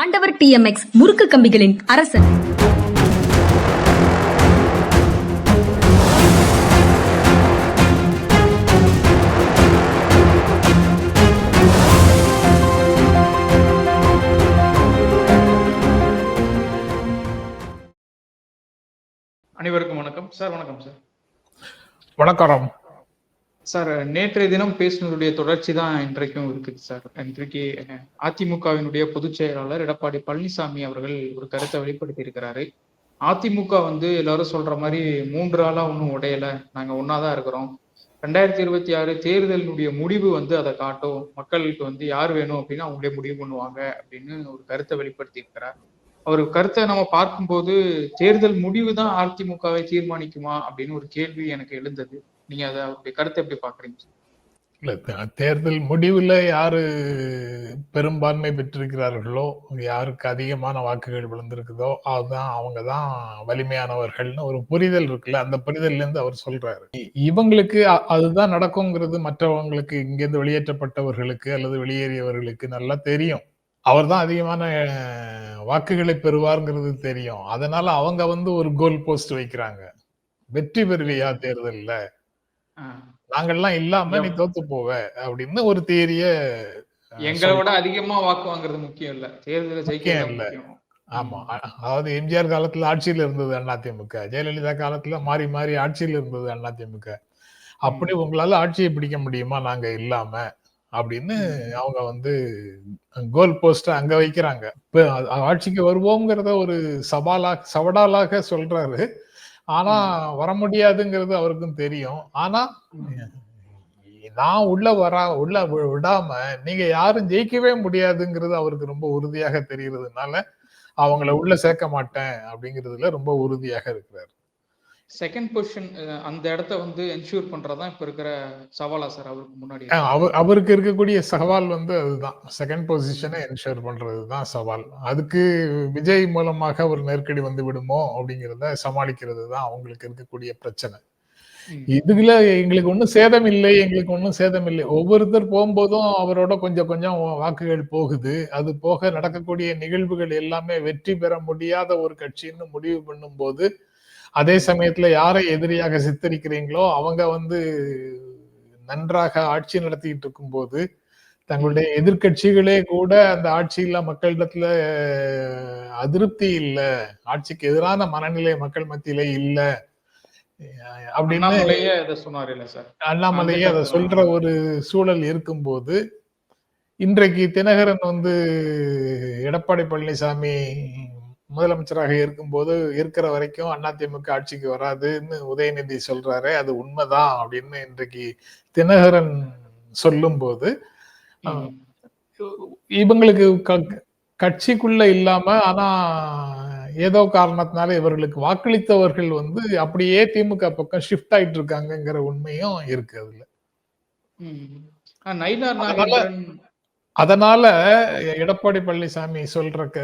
ஆண்டவர் டிஎம்எக்ஸ் முறுக்கு கம்பிகளின் அரசன். அனைவருக்கும் வணக்கம். சார் வணக்கம் சார். வணக்கம். சார் நேற்றைய தினம் பேசினதுடைய தொடர்ச்சி தான் இன்றைக்கும் இருக்குது சார். இன்றைக்கு அதிமுகவினுடைய பொதுச் செயலாளர் எடப்பாடி பழனிசாமி அவர்கள் ஒரு கருத்தை வெளிப்படுத்தி இருக்கிறாரு அதிமுக வந்து எல்லாரும் சொல்ற மாதிரி மூன்று ஆளா ஒன்றும் உடையல. நாங்க ஒன்னாதான் இருக்கிறோம். ரெண்டாயிரத்தி இருபத்தி ஆறு தேர்தலினுடைய முடிவு வந்து அதை காட்டும். மக்களுக்கு வந்து யார் வேணும் அப்படின்னு அவங்களே முடிவு பண்ணுவாங்க அப்படின்னு ஒரு கருத்தை வெளிப்படுத்தி இருக்கிறார் அவர் கருத்தை நம்ம பார்க்கும்போது தேர்தல் முடிவு தான் அதிமுகவை தீர்மானிக்குமா அப்படின்னு ஒரு கேள்வி எனக்கு எழுந்தது. நீங்க அதை கருத்தை எப்படி பாக்குறீங்க? இல்ல தேர்தல் முடிவுல யாரு பெரும்பான்மை பெற்றிருக்கிறார்களோ யாருக்கு அதிகமான வாக்குகள் விழுந்திருக்குதோ அதுதான் அவங்க தான் வலிமையானவர்கள்னு ஒரு புரிதல் இருக்குல்ல அந்த புரிதல்ல இருந்து அவர் சொல்றாரு. இவங்களுக்கு அதுதான் நடக்குங்கிறது மற்றவங்களுக்கு இங்கிருந்து வெளியேற்றப்பட்டவர்களுக்கு அல்லது வெளியேறியவர்களுக்கு நல்லா தெரியும். அவர் தான் அதிகமான வாக்குகளை பெறுவாருங்கிறது தெரியும். அதனால அவங்க வந்து ஒரு கோல் போஸ்ட் வைக்கிறாங்க. வெற்றி பெறுவியா தேர்தலில்? நாங்கெல்லாம் இல்லாம நீ தோத்து போவ அப்படின்னு ஒரு தியரிய எங்களை விட அதிகமா வாக்கு வாங்குறது முக்கியம் இல்ல. தேர்தலை ஜெயிக்கிறது இல்ல. ஆமா. அதாவது எம்ஜிஆர் காலத்துல ஆட்சியில இருந்தது அதிமுக. ஜெயலலிதா காலத்துல மாறி மாறி ஆட்சியில இருந்தது அதிமுக. அப்படி உங்களால ஆட்சியை பிடிக்க முடியுமா? நாங்க இல்லாம அப்படின்னு அவங்க வந்து கோல் போஸ்ட் அங்க வைக்கிறாங்க. ஆட்சிக்கு வருவோங்கிறத ஒரு சவாலா சவடாலாக சொல்றாரு. ஆனா வர முடியாதுங்கிறது அவருக்கும் தெரியும். ஆனா நான் உள்ள வரா உள்ள விடாம நீங்க யாரும் ஜெயிக்கவே முடியாதுங்கிறது அவருக்கு ரொம்ப உறுதியாக தெரிகிறதுனால அவங்கள உள்ள சேர்க்க மாட்டேன் அப்படிங்கிறதுல ரொம்ப உறுதியாக இருக்கிறார். செகண்ட் பொசிஷன் அந்த இடத்த வந்து என்ஷூர் பண்றதுதான் இப்ப இருக்கிற சவாலா சார் அவருக்கு முன்னாடி அஹ் அவ- அவருக்கு இருக்கக்கூடிய சவால் வந்து அதுதான். செகண்ட் பொசிஷனை என்ஷூர் பண்றதுதான் சவால். அதுக்கு விஜய் மூலமாக ஒரு நெருக்கடி வந்து விடுமோ அப்படிங்கிறத சமாளிக்கிறது தான் அவங்களுக்கு இருக்கக்கூடிய பிரச்சனை. இதுல எங்களுக்கு ஒண்ணும் சேதம் இல்லை எங்களுக்கு ஒண்ணும் சேதம் இல்லை. ஒவ்வொருத்தர் போகும்போதும் அவரோட கொஞ்சம் கொஞ்சம் வாக்குகள் போகுது. அது போக நடக்கக்கூடிய நிகழ்வுகள் எல்லாமே வெற்றி பெற முடியாத ஒரு கட்சின்னு முடிவு பண்ணும்போது அதே சமயத்துல யாரை எதிரியாக சித்தரிக்கிறீங்களோ அவங்க வந்து நன்றாக ஆட்சி நடத்திட்டு இருக்கும்போது தங்களுடைய எதிர்க்கட்சிகளே கூட அந்த ஆட்சியில மக்களிடத்துல அதிருப்தி இல்ல. ஆட்சிக்கு எதிரான மனநிலை மக்கள் மத்தியில இல்ல. அப்படின்னு அண்ணாமலையே அதை சொல்ற ஒரு சூழல் இருக்கும்போது இன்றைக்கு தினகரன் வந்து எடப்பாடி பழனிசாமி முதலமைச்சராக இருக்கும்போது இருக்கிற வரைக்கும் அதிமுக ஆட்சிக்கு வராதுன்னு உதயநிதி சொல்றாரு அது உண்மைதான் அப்படின்னு இன்றைக்கு தினகரன் சொல்லும்போது ம். இவங்களுக்கு க- கட்சிக்குள்ள இல்லாம ஆனா ஏதோ காரணத்தினால இவர்களுக்கு வாக்களித்தவர்கள் வந்து அப்படியே திமுக பக்கம் ஷிஃப்ட் ஆயிட்டு இருக்காங்கங்கிற உண்மையும் இருக்கு அதுல ம். அதனால- எடப்பாடி பழனிசாமி சொல்ற க-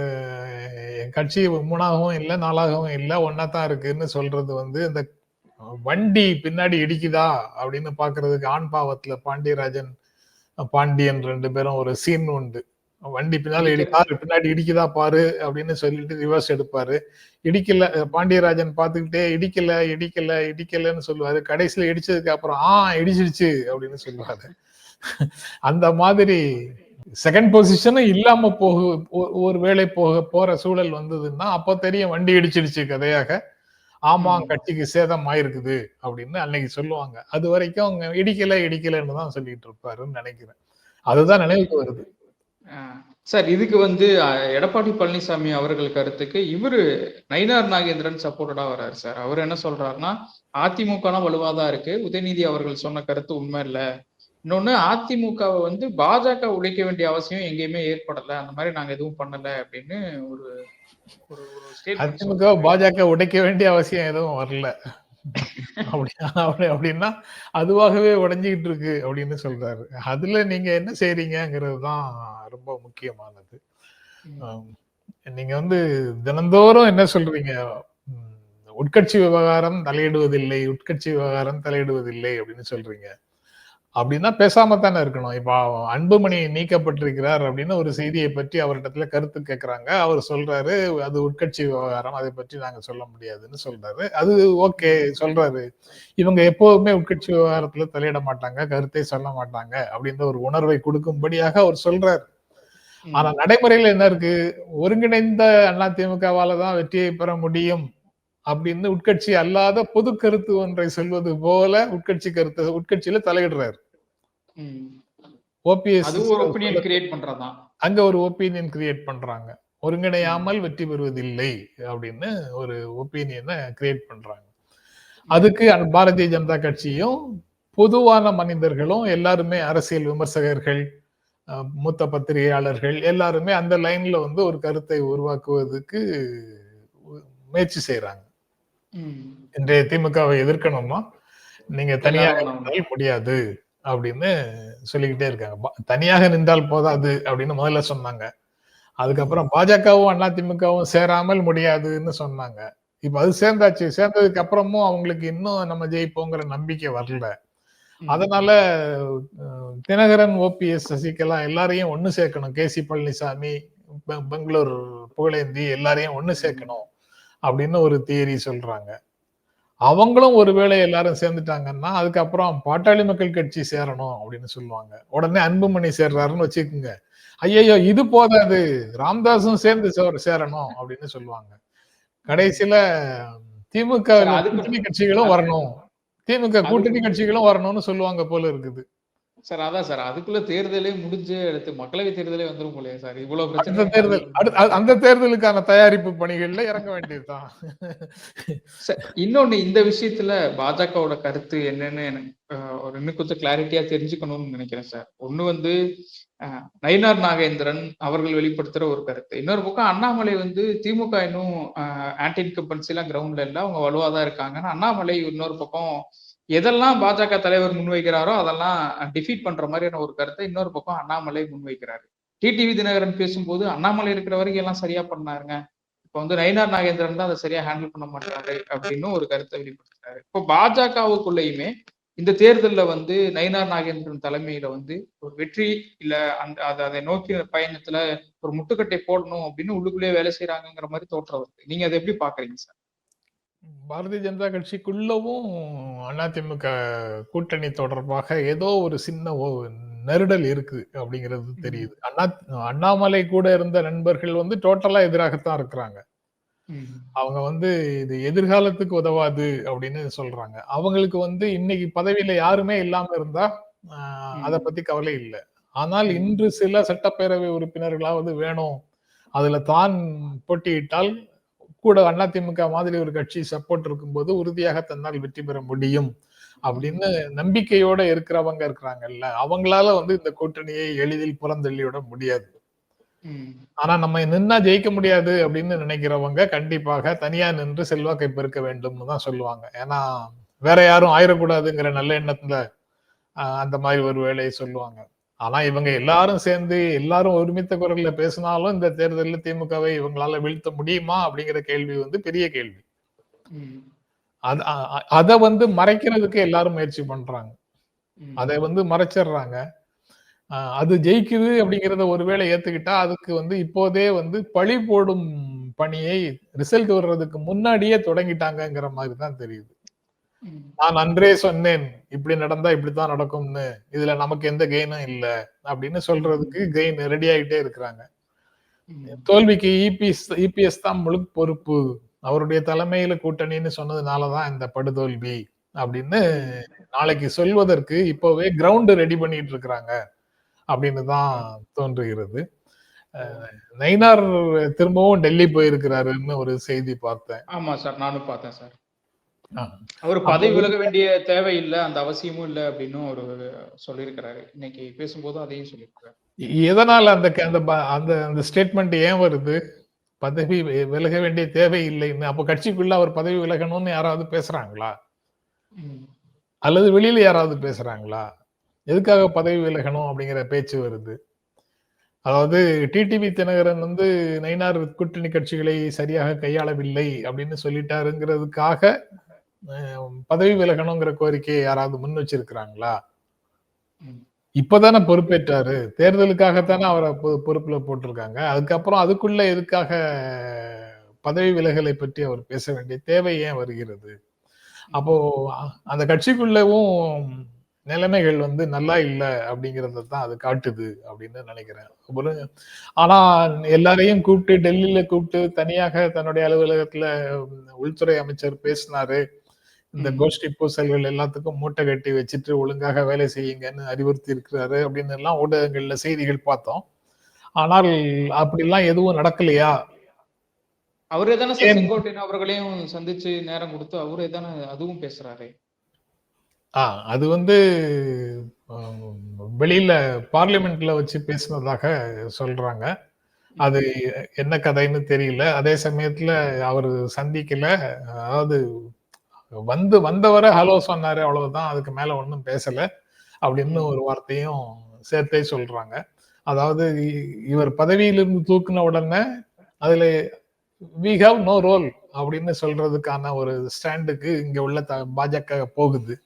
என் கட்சி மூணாகவும் இல்லை நாலாகவும் இல்லை ஒன்னா தான் இருக்குன்னு சொல்றது வந்து இந்த வண்டி பின்னாடி இடிக்குதா அப்படின்னு பாக்குறதுக்கு ஆண் பாவத்துல பாண்டியராஜன் பாண்டியன் ரெண்டு பேரும் ஒரு சீன் உண்டு. வண்டி பின்னால இடி கார் பின்னாடி இடிக்குதா பாரு அப்படின்னு சொல்லிட்டு ரிவர்ஸ் எடுப்பாரு. இடிக்கல பாண்டியராஜன் பார்த்துக்கிட்டே இடிக்கல இடிக்கல இடிக்கலன்னு சொல்லுவாரு. கடைசியில இடிச்சதுக்கு அப்புறம் ஆ இடிச்சிடுச்சு அப்படின்னு சொல்லுவாரு. அந்த மாதிரி செகண்ட் பொசிஷனும் இல்லாம போக ஒரு வேளை போக போற சூழல் வந்ததுன்னா அப்போ தெரியும் வண்டி இடிச்சிடுச்சு கதையாக. ஆமா. கட்சிக்கு சேதம் ஆயிருக்குது அப்படின்னு அன்னைக்கு சொல்லுவாங்க. அது வரைக்கும் அவங்க இடிக்கல இடிக்கலன்னு தான் சொல்லிட்டு இருப்பாருன்னு நினைக்கிறேன். அதுதான் நினைவுக்கு வருது. சார் இதுக்கு வந்து எடப்பாடி பழனிசாமி அவர்கள் கருத்துக்கு இவரு நயினார் நாகேந்திரன் சப்போர்ட்டடா வர்றாரு சார். அவர் என்ன சொல்றாருன்னா அதிமுகலாம் வலுவாதான் இருக்கு. உதயநிதி அவர்கள் சொன்ன கருத்து உண்மை இல்ல. இன்னொன்னு அதிமுகவை வந்து பாஜக உடைக்க வேண்டிய அவசியம் எங்கேயுமே ஏற்படல. அந்த மாதிரி நாங்க எதுவும் பண்ணல அப்படின்னு ஒரு அதிமுக பாஜக உடைக்க வேண்டிய அவசியம் எதுவும் வரல. அப்படி அப்படி அப்படின்னா அதுவாகவே உடைஞ்சுக்கிட்டு இருக்கு அப்படின்னு சொல்றாரு. அதுல நீங்க என்ன செய்றீங்கிறது தான் ரொம்ப முக்கியமானது. நீங்க வந்து தினந்தோறும் என்ன சொல்றீங்க? உட்கட்சி விவகாரம் தலையிடுவதில்லை உட்கட்சி விவகாரம் தலையிடுவதில்லை அப்படின்னு சொல்றீங்க. அப்படின்னா பேசாம தானே இருக்கணும். இப்ப அன்புமணி நீக்கப்பட்டிருக்கிறார் அப்படின்னு ஒரு செய்தியை பற்றி அவரிடத்துல கருத்து கேட்கறாங்க அவர் சொல்றாரு அது உட்கட்சி விவகாரம் அதை பற்றி நாங்க சொல்ல முடியாதுன்னு சொல்றாரு. அது ஓகே சொல்றாரு. இவங்க எப்போதுமே உட்கட்சி விவகாரத்துல தலையிட மாட்டாங்க கருத்தை சொல்ல மாட்டாங்க அப்படின்ற ஒரு உணர்வை கொடுக்கும்படியாக அவர் சொல்றாரு. ஆனா நடைமுறையில என்ன இருக்கு? ஒருங்கிணைந்த அதிமுகவால தான் வெற்றியை பெற முடியும் அப்படின்னு உட்கட்சி அல்லாத பொது கருத்து ஒன்றை சொல்வது போல உட்கட்சி கருத்து உட்கட்சியில தலையிடுறாரு. ஓபிஎஸ் அதுவும் ஒரு ஒப்பீனியன் கிரியேட் பண்றதுதான். அங்க ஒரு ஒப்பீனியன் கிரியேட் பண்றாங்க. ஒருங்கிணையாமல் வெற்றி பெறுவதில்லை அப்படின்னு ஒரு ஒப்பீனியனை கிரியேட் பண்றாங்க. அதுக்கு பாரதிய ஜனதா கட்சியும் பொதுவான மனிதர்களும் எல்லாருமே அரசியல் விமர்சகர்கள் மூத்த பத்திரிகையாளர்கள் எல்லாருமே அந்த லைன்ல வந்து ஒரு கருத்தை உருவாக்குவதற்கு முயற்சி செய்யறாங்க. இன்றைய திமுகவை எதிர்க்கணுமா? நீங்க தனியாக முடியாது. அப்படின்னு சொல்லிக்கிட்டே இருக்காங்க. தனியாக நின்றால் போதாது அப்படின்னு முதல்ல சொன்னாங்க. அதுக்கப்புறம் பாஜகவும் அதிமுகவும் சேராமல் முடியாதுன்னு சொன்னாங்க. இப்ப அது சேர்ந்தாச்சு. சேர்ந்ததுக்கு அப்புறமும் அவங்களுக்கு இன்னும் நம்ம ஜெயிப்போங்கிற நம்பிக்கை வரல. அதனால தினகரன் ஓபிஎஸ் சசிகலா எல்லாரையும் ஒண்ணு சேர்க்கணும். கேசி பழனிசாமி பெ- பெங்களூர் புகழேந்தி எல்லாரையும் ஒண்ணு சேர்க்கணும் அப்படின்னு ஒரு தியரி சொல்றாங்க. அவங்களும் ஒருவேளை எல்லாரும் சேர்ந்துட்டாங்கன்னா அதுக்கப்புறம் பாட்டாளி மக்கள் கட்சி சேரணும் அப்படின்னு சொல்லுவாங்க. உடனே அன்புமணி சேர்றாருன்னு வச்சுக்கோங்க. ஐயையோ இது போதாது. ராமதாஸும் சேர்ந்து சேரணும் அப்படின்னு சொல்லுவாங்க. கடைசியில திமுக கூட்டணி கட்சிகளும் வரணும். திமுக கூட்டணி கட்சிகளும் வரணும்னு சொல்லுவாங்க போல இருக்குது. சார் அதான் சார். அதுக்குள்ள தேர்தலே முடிஞ்சு அடுத்து மக்களவை தேர்தலே வந்துரும் போலயே சார். இவ்வளவு பிரச்சனை. தேர்தல் அந்த தேர்தலுக்கான தயாரிப்பு பணிகள்ல இறங்க வேண்டியதுதான். சார், இன்னொன்னு இந்த விஷயத்துல பாஜகவோட கருத்து என்னன்னு எனக்கு ஒரு இன்னும் கொஞ்சம் கிளாரிட்டியா தெரிஞ்சுக்கணும்னு நினைக்கிறேன் சார். ஒண்ணு வந்து நயினார் நாகேந்திரன் அவர்கள் வெளிப்படுத்துற ஒரு கருத்து. இன்னொரு பக்கம் அண்ணாமலை வந்து திமுக இன்னும் ஆன்டி இன்கம்பன்சி எல்லாம் கிரவுண்ட்ல இல்ல. அவங்க வலுவா தான் இருக்காங்கன்னு அண்ணாமலை இன்னொரு பக்கம் எதெல்லாம் பாஜக தலைவர் முன்வைக்கிறாரோ அதெல்லாம் டிஃபீட் பண்ற மாதிரியான ஒரு கருத்தை இன்னொரு பக்கம் அண்ணாமலை முன்வைக்கிறாரு. டிடிவி தினகரன் பேசும்போது அண்ணாமலை இருக்கிற வரைக்கும் எல்லாம் சரியா பண்ணாருங்க. இப்ப வந்து நயினார் நாகேந்திரன் தான் அதை சரியா ஹேண்டில் பண்ண மாட்டாரு அப்படின்னு ஒரு கருத்தை வெளிப்படுத்துறாரு இப்போ பாஜகவுக்குள்ளேயுமே இந்த தேர்தலில் வந்து நயினார் நாகேந்திரன் தலைமையில வந்து ஒரு வெற்றி இல்ல அந்த அதை அதை நோக்கி பயணத்துல ஒரு முட்டுக்கட்டை போடணும் அப்படின்னு உள்ளுக்குள்ளேயே வேலை செய்யறாங்கிற மாதிரி தோற்றம் வருது. நீங்க அதை எப்படி பாக்குறீங்க சார்? பாரதிய ஜனதா கட்சிக்குள்ளவும் அதிமுக கூட்டணி தொடர்பாக ஏதோ ஒரு சின்ன நெருடல் இருக்கு அப்படிங்கிறது தெரியுது. அண்ணா அண்ணாமலை கூட இருந்த நண்பர்கள் வந்து டோட்டலா எதிராகத்தான் இருக்கிறாங்க. அவங்க வந்து இது எதிர்காலத்துக்கு உதவாது அப்படின்னு சொல்றாங்க. அவங்களுக்கு வந்து இன்னைக்கு பதவியில யாருமே இல்லாம இருந்தா. அத பத்தி கவலை இல்லை. ஆனால் இன்று சில சட்டப்பேரவை உறுப்பினர்களாவது வேணும். அதுல தான் போட்டியிட்டால் கூட அதிமுக மாதிரி ஒரு கட்சி சப்போர்ட் இருக்கும்போது உறுதியாக தன்னால் வெற்றி பெற முடியும் அப்படின்னு நம்பிக்கையோட இருக்கிறவங்க இருக்கிறாங்கல்ல அவங்களால வந்து இந்த கூட்டணியை எளிதில் புறந்தள்ளிவிட முடியாது. ஆனா நம்ம நின்னா ஜெயிக்க முடியாது அப்படின்னு நினைக்கிறவங்க கண்டிப்பாக தனியா நின்று செல்வாக்கை பெருக்க வேண்டும்னு தான் சொல்லுவாங்க. ஏன்னா வேற யாரும் ஆயிடக்கூடாதுங்கிற நல்ல எண்ணத்துல ஆஹ், அந்த மாதிரி ஒரு வேலையை சொல்லுவாங்க. ஆனா இவங்க எல்லாரும் சேர்ந்து எல்லாரும் ஒருமித்த குரல்ல பேசினாலும் இந்த தேர்தலில் திமுகவை இவங்களால வீழ்த்த முடியுமா அப்படிங்கிற கேள்வி வந்து பெரிய கேள்வி. அது வந்து மறைக்கிறதுக்கு எல்லாரும் முயற்சி பண்றாங்க. அதை வந்து மறைச்சிடுறாங்க அது ஜெயிக்குது அப்படிங்கிறத ஒருவேளை ஏத்துக்கிட்டா அதுக்கு வந்து இப்போதே வந்து பழி போடும் பணியை ரிசல்ட் வர்றதுக்கு முன்னாடியே தொடங்கிட்டாங்கங்கிற மாதிரி தான் தெரியுது. நான் அன்றே சொன்னேன். இப்படி நடந்தா இப்படித்தான் நடக்கும்னு. இதுல நமக்கு எந்த கெயினும் இல்ல. அப்படின்னு சொல்றதுக்கு கெயின் ரெடி ஆகிட்டே இருக்கிறாங்க. தோல்விக்கு இபிஎஸ் இபிஎஸ் தான் முழு பொறுப்பு. அவருடைய தலைமையில கூட்டணின்னு சொன்னதுனாலதான் இந்த படுதோல்வி அப்படின்னு நாளைக்கு சொல்வதற்கு இப்போவே கிரவுண்ட் ரெடி பண்ணிட்டு இருக்கிறாங்க அப்படின்னு தான் தோன்றுகிறது. அஹ் நயினார் திரும்பவும் டெல்லி போயிருக்கிறாருன்னு ஒரு செய்தி பார்த்தேன். ஆமா சார் நானும் பார்த்தேன் சார். அவர் பதவி விலக வேண்டிய தேவை இல்ல அந்த அவசியமும் இல்ல அப்படின்னு ஒரு சொல்லியிருக்கிறாரு. இன்னைக்கு பேசும்போது அதையும் சொல்லியிருக்கிறாரு. எதனால அந்த அந்த அந்த ஸ்டேட்மெண்ட் ஏன் வருது? பதவி விலக வேண்டிய தேவை இல்லைன்னு அப்ப கட்சிக்குள்ள அவர் பதவி விலகணும்னு யாராவது பேசுறாங்களா. அல்லது வெளியில யாராவது பேசுறாங்களா? எதுக்காக பதவி விலகணும் அப்படிங்கிற பேச்சு வருது. அதாவது டிடிவி தினகரன் வந்து நயினார் கூட்டணி கட்சிகளை சரியாக கையாளவில்லை அப்படின்னு சொல்லிட்டாருங்கிறதுக்காக பதவி விலகணுங்கிற கோரிக்கையை யாராவது முன் வச்சிருக்கிறாங்களா. இப்பதானே பொறுப்பேற்றாரு. தேர்தலுக்காகத்தானே அவரை பொறுப்புல போட்டிருக்காங்க. அதுக்கப்புறம் அதுக்குள்ள எதுக்காக பதவி விலகலை பற்றி அவர் பேச வேண்டிய தேவை ஏன் வருகிறது? அப்போ அந்த கட்சிக்குள்ளவும் நிலைமைகள் வந்து நல்லா இல்லை அப்படிங்கறத தான் அது காட்டுது அப்படின்னு நினைக்கிறேன். ஒரு ஆனா எல்லாரையும் கூப்பிட்டு டெல்லியில கூப்பிட்டு தனியாக தன்னுடைய அலுவலகத்துல உள்துறை அமைச்சர் பேசினாரு. இந்த. கோஷ்டி பூசல்கள் எல்லாத்துக்கும் மூட்டை கட்டி வச்சுட்டு ஒழுங்காக வேலை செய்யுங்கன்னு அறிவுறுத்தி இருக்கிறாரு அப்படின்னு எல்லாம் ஊடகங்கள்ல செய்திகள் பார்த்தோம். ஆனால் அப்படிலாம் எதுவும் நடக்கலையா? அவரே தானே? செங்கோட்டையன் அவர்களையும் சந்திச்சு நேரம் கொடுத்து அவரே தானே அதுவும் பேசுறாரு. ஆ அது வந்து வெளியில பார்லிமெண்ட்ல வச்சு பேசினதாக சொல்றாங்க. அது என்ன கதைன்னு தெரியல. அதே சமயத்துல அவர் சந்திக்கல. அதாவது வந்து வந்தவரை ஹலோ சொன்னாரு அவ்வளவுதான் அதுக்கு மேல ஒன்றும் பேசல அப்படின்னு ஒரு வார்த்தையும் சேர்த்தே சொல்றாங்க. அதாவது இவர் பதவியிலிருந்து தூக்குன உடனே அதுல வி ஹாவ் நோ ரோல் அப்படின்னு சொல்றதுக்கான ஒரு ஸ்டாண்டுக்கு இங்க உள்ள த- பாஜக போகுது.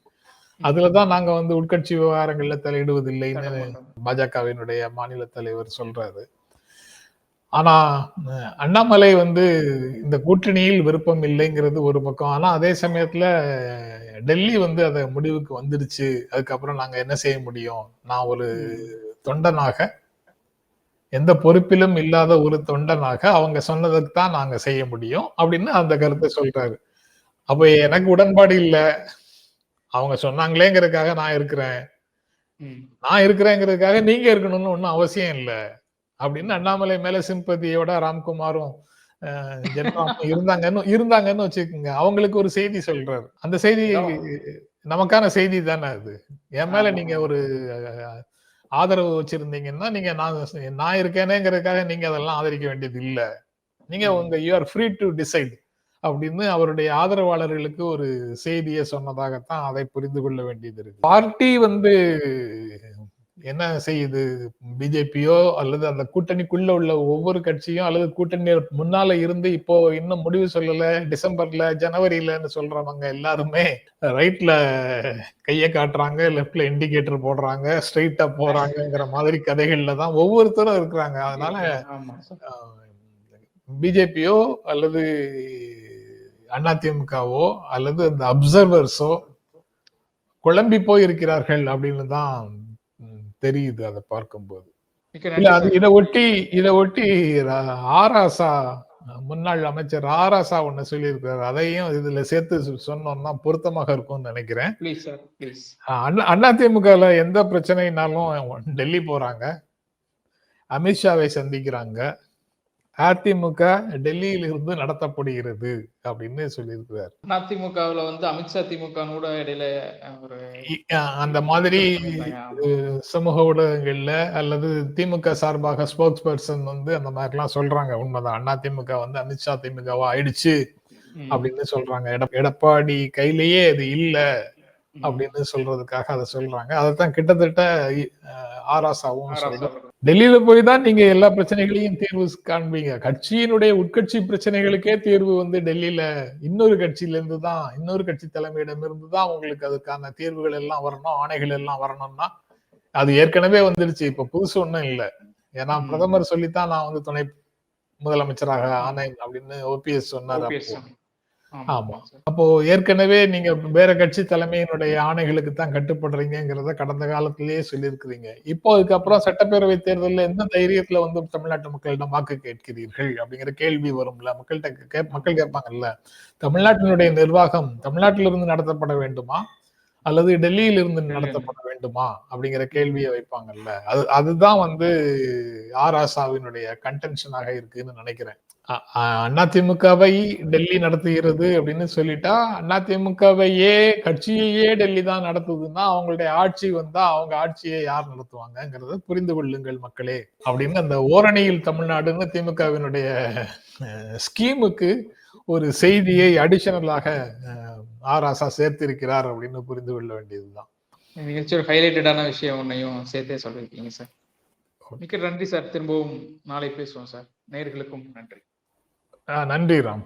அதுலதான் நாங்க வந்து உட்கட்சி விவகாரங்கள்ல தலையிடுவதில்லைன்னு. பாஜகவினுடைய மாநில தலைவர் சொல்றாரு. ஆனா அண்ணாமலை வந்து இந்த கூட்டணியில் விருப்பம் இல்லைங்கிறது ஒரு பக்கம். ஆனா அதே சமயத்துல டெல்லி வந்து அத முடிவுக்கு வந்துடுச்சு. அதுக்கப்புறம் நாங்க என்ன செய்ய முடியும்? நான் ஒரு தொண்டனாக எந்த பொறுப்பிலும் இல்லாத ஒரு தொண்டனாக அவங்க சொன்னதுக்கு தான் நாங்க செய்ய முடியும் அப்படின்னு அந்த கருத்தை சொல்றாரு. அப்ப எனக்கு உடன்பாடு இல்ல. அவங்க சொன்னாங்களேங்கிறதுக்காக நான் இருக்கிறேன். நான் இருக்கிறேங்கிறதுக்காக நீங்க இருக்கணும்னு ஒன்றும் அவசியம் இல்ல. அப்படின்னு அண்ணாமலை மேல சிம்பதியோட ராம்குமாரும் ஜென்மாவும் இருந்தாங்கன்னு இருந்தாங்கன்னு வச்சுக்கோங்க. அவங்களுக்கு ஒரு செய்தி சொல்றாரு. அந்த செய்தி நமக்கான செய்தி தானே அது. என் மேல. நீங்க ஒரு ஆதரவு வச்சிருந்தீங்கன்னா நீங்க நான் நான் இருக்கேனேங்கிறதுக்காக நீங்க அதெல்லாம் ஆதரிக்க வேண்டியது இல்ல. நீங்க. உங்க you are free to decide அப்படின்னு அவருடைய ஆதரவாளர்களுக்கு ஒரு செய்தியை சொன்னதாகத்தான் அதை புரிந்து கொள்ள வேண்டியது இருக்கு. பார்ட்டி வந்து என்ன செய்யுது? பிஜேபியோ அல்லது அந்த கூட்டணிக்குள்ள உள்ள ஒவ்வொரு கட்சியும் அல்லது கூட்டணி முன்னால இருந்து இப்போ இன்னும் முடிவு சொல்லல டிசம்பர்ல ஜனவரியிலன்னு சொல்றவங்க எல்லாருமே ரைட்ல கைய காட்டுறாங்க லெஃப்ட்ல இண்டிகேட்டர் போடுறாங்க ஸ்ட்ரைட்டா போறாங்கங்கிற மாதிரி கதைகள்ல தான் ஒவ்வொருத்தரும் இருக்கிறாங்க. அதனால பிஜேபியோ அல்லது அதிமுகவோ அல்லது அந்த அப்சர்வர்ஸோ குழம்பி போய் இருக்கிறார்கள் அப்படின்னு தான் தெரியுது அதை பார்க்கும்போது. இதை ஒட்டி இதை ஒட்டி ஆராசா முன்னாள் அமைச்சர் ஆராசா ஒண்ணு சொல்லியிருக்காரு. அதையும் இதுல சேர்த்து சொன்னோம்னா பொருத்தமாக இருக்கும்னு நினைக்கிறேன். ப்ளீஸ் சார் ப்ளீஸ் அதிமுகல எந்த பிரச்சனைனாலும் டெல்லி போறாங்க. அமித்ஷாவை சந்திக்கிறாங்க. அதிமுக டெல்லியில் இருந்து நடத்தப்படுகிறது அப்படின்னு சொல்லியிருக்கிறார் அதிமுகவுல வந்து அமித்ஷா திமுக கூட இடையில ஒரு அந்த மாதிரி. சமூக ஊடகங்கள்ல அல்லது திமுக சார்பாக ஸ்போக்ஸ் பர்சன் வந்து அந்த மாதிரிலாம் சொல்றாங்க உண்மைதான் அதிமுக வந்து அமித்ஷா திமுகவா ஆயிடுச்சு அப்படின்னு சொல்றாங்க எட- எடப்பாடி கையிலேயே அது இல்ல. அப்படின்னு சொல்றதுக்காக அதை சொல்றாங்க அதைத்தான் கிட்டத்தட்ட ஆராசாவும் ஆராசா சொல்றாங்க. டெல்லியில போய் தான் நீங்க எல்லா பிரச்சனைகளையும் தீர்வு காண்பீங்க கட்சியினுடைய உட்கட்சி பிரச்சனைகளுக்கே தீர்வு வந்து டெல்லியில இன்னொரு கட்சியில இருந்து தான் இன்னொரு கட்சி தலைமையிடம் இருந்து தான் உங்களுக்கு அதுக்கான தீர்வுகள் எல்லாம் வரணும் ஆணைகள் எல்லாம் வரணும்னா அது ஏற்கனவே வந்துடுச்சு இப்ப புதுசு ஒண்ணும் இல்ல ஏன்னா. பிரதமர் சொல்லித்தான் நான் வந்து துணை முதலமைச்சராக ஆனேன் அப்படின்னு ஓபிஎஸ் சொன்னாரு. ஆமா. அப்போ ஏற்கனவே நீங்க வேற கட்சி தலைமையினுடைய ஆணைகளுக்கு தான் கட்டுப்படுறீங்கிறத கடந்த காலத்திலேயே சொல்லியிருக்கிறீங்க. இப்போ அதுக்கப்புறம் சட்டப்பேரவை தேர்தல்ல எந்த தைரியத்துல வந்து தமிழ்நாட்டு மக்களிடம் வாக்கு கேட்கிறீர்கள் அப்படிங்கிற கேள்வி வரும்ல? மக்கள்கிட்ட கே மக்கள் கேட்பாங்கல்ல. தமிழ்நாட்டினுடைய நிர்வாகம் தமிழ்நாட்டிலிருந்து நடத்தப்பட வேண்டுமா? அல்லது டெல்லியில இருந்து நடத்தப்பட வேண்டுமா? அப்படிங்கிற கேள்வியை வைப்பாங்கல்ல. அது அதுதான் வந்து ஆர் ஆசாவினுடைய கன்டென்ஷனாக இருக்குன்னு நினைக்கிறேன். அதிமுகவை டெல்லி நடத்துகிறது அப்படின்னு சொல்லிட்டா அதிமுகவையே கட்சியையே டெல்லி தான் நடத்துதுன்னா அவங்களுடைய ஆட்சி வந்தா அவங்க ஆட்சியை யார் நடத்துவாங்கங்கிறத புரிந்து கொள்ளுங்கள் மக்களே அப்படின்னு அந்த ஓரணியில் தமிழ்நாடுன்னு திமுகவினுடைய ஸ்கீமுக்கு ஒரு செய்தியை அடிஷனலாக ஆர் ஆசா சேர்த்திருக்கிறார் அப்படின்னு புரிந்து கொள்ள வேண்டியதுதான். நிகழ்ச்சி ஒரு ஹைலைட்டடான விஷயம் ஒன்னையும் சேர்த்தே சொல்லியிருக்கீங்க சார். மிக்க நன்றி சார். திரும்பவும் நாளை பேசுவோம் சார். நேயர்களுக்கும் நன்றி. நன்றி ராம்.